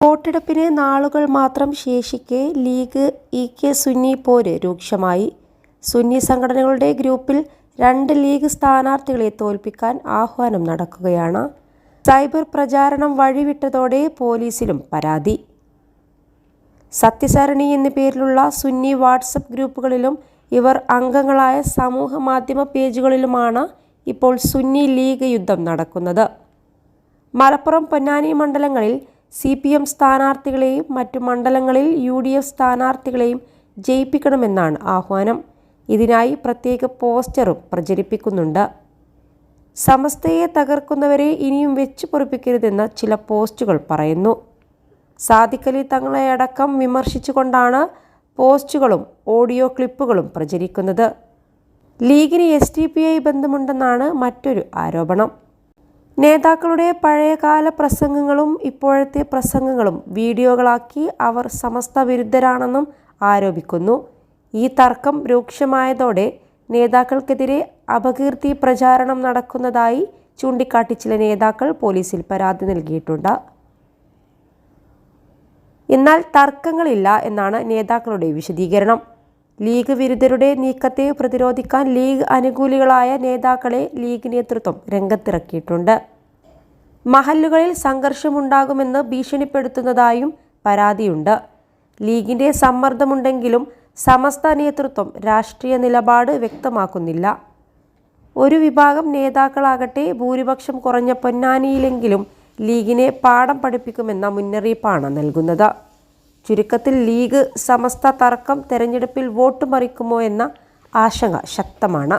വോട്ടെടുപ്പിന് നാളുകൾ മാത്രം ശേഷിക്കെ ലീഗ് ഇ കെ സുന്നി പോര് രൂക്ഷമായി. സുന്നി സംഘടനകളുടെ ഗ്രൂപ്പിൽ രണ്ട് ലീഗ് സ്ഥാനാർത്ഥികളെ തോൽപ്പിക്കാൻ ആഹ്വാനം നടക്കുകയാണ്. സൈബർ പ്രചാരണം വഴിവിട്ടതോടെ പോലീസിലും പരാതി. സത്യസരണി എന്ന പേരിലുള്ള സുന്നി വാട്സപ്പ് ഗ്രൂപ്പുകളിലും ഇവർ അംഗങ്ങളായ സമൂഹ മാധ്യമ പേജുകളിലുമാണ് ഇപ്പോൾ സുന്നി ലീഗ് യുദ്ധം നടക്കുന്നത്. മലപ്പുറം പൊന്നാനി മണ്ഡലങ്ങളിൽ സി പി എം സ്ഥാനാർത്ഥികളെയും മറ്റു മണ്ഡലങ്ങളിൽ യു ഡി എഫ് സ്ഥാനാർത്ഥികളെയും ജയിപ്പിക്കണമെന്നാണ് ആഹ്വാനം. ഇതിനായി പ്രത്യേക പോസ്റ്ററും പ്രചരിപ്പിക്കുന്നുണ്ട്. സമസ്തയെ തകർക്കുന്നവരെ ഇനിയും വെച്ചു പൊറിപ്പിക്കരുതെന്ന് ചില പോസ്റ്റുകൾ പറയുന്നു. സാദിഖലി തങ്ങളെ അടക്കം വിമർശിച്ചുകൊണ്ടാണ് പോസ്റ്റുകളും ഓഡിയോ ക്ലിപ്പുകളും പ്രചരിക്കുന്നത്. ലീഗിന് എസ് ടി ബന്ധമുണ്ടെന്നാണ് മറ്റൊരു ആരോപണം. നേതാക്കളുടെ പഴയകാല പ്രസംഗങ്ങളും ഇപ്പോഴത്തെ പ്രസംഗങ്ങളും വീഡിയോകളാക്കി അവർ സമസ്ത വിരുദ്ധരാണെന്നും ആരോപിക്കുന്നു. ഈ തർക്കം രൂക്ഷമായതോടെ നേതാക്കൾക്കെതിരെ അപകീർത്തി പ്രചാരണം നടക്കുന്നതായി ചൂണ്ടിക്കാട്ടി ചില നേതാക്കൾ പോലീസിൽ പരാതി നൽകിയിട്ടുണ്ട്. എന്നാൽ തർക്കങ്ങളില്ല എന്നാണ് നേതാക്കളുടെ വിശദീകരണം. ലീഗ് വിരുദ്ധരുടെ നീക്കത്തെ പ്രതിരോധിക്കാൻ ലീഗ് അനുകൂലികളായ നേതാക്കളെ ലീഗ് നേതൃത്വം രംഗത്തിറക്കിയിട്ടുണ്ട്. മഹല്ലുകളിൽ സംഘർഷമുണ്ടാകുമെന്ന് ഭീഷണിപ്പെടുത്തുന്നതായും പരാതിയുണ്ട്. ലീഗിന്റെ സമ്മർദ്ദമുണ്ടെങ്കിലും സമസ്ത നേതൃത്വം രാഷ്ട്രീയ നിലപാട് വ്യക്തമാക്കുന്നില്ല. ഒരു വിഭാഗം നേതാക്കളാകട്ടെ ഭൂരിപക്ഷം കുറഞ്ഞ പൊന്നാനിയിലെങ്കിലും ലീഗിനെ പാഠം പഠിപ്പിക്കുമെന്ന മുന്നറിയിപ്പാണ് നൽകുന്നത്. ചുരുക്കത്തിൽ ലീഗ് സമസ്ത തർക്കം തെരഞ്ഞെടുപ്പിൽ വോട്ട് മറിക്കുമോ എന്ന ആശങ്ക ശക്തമാണ്.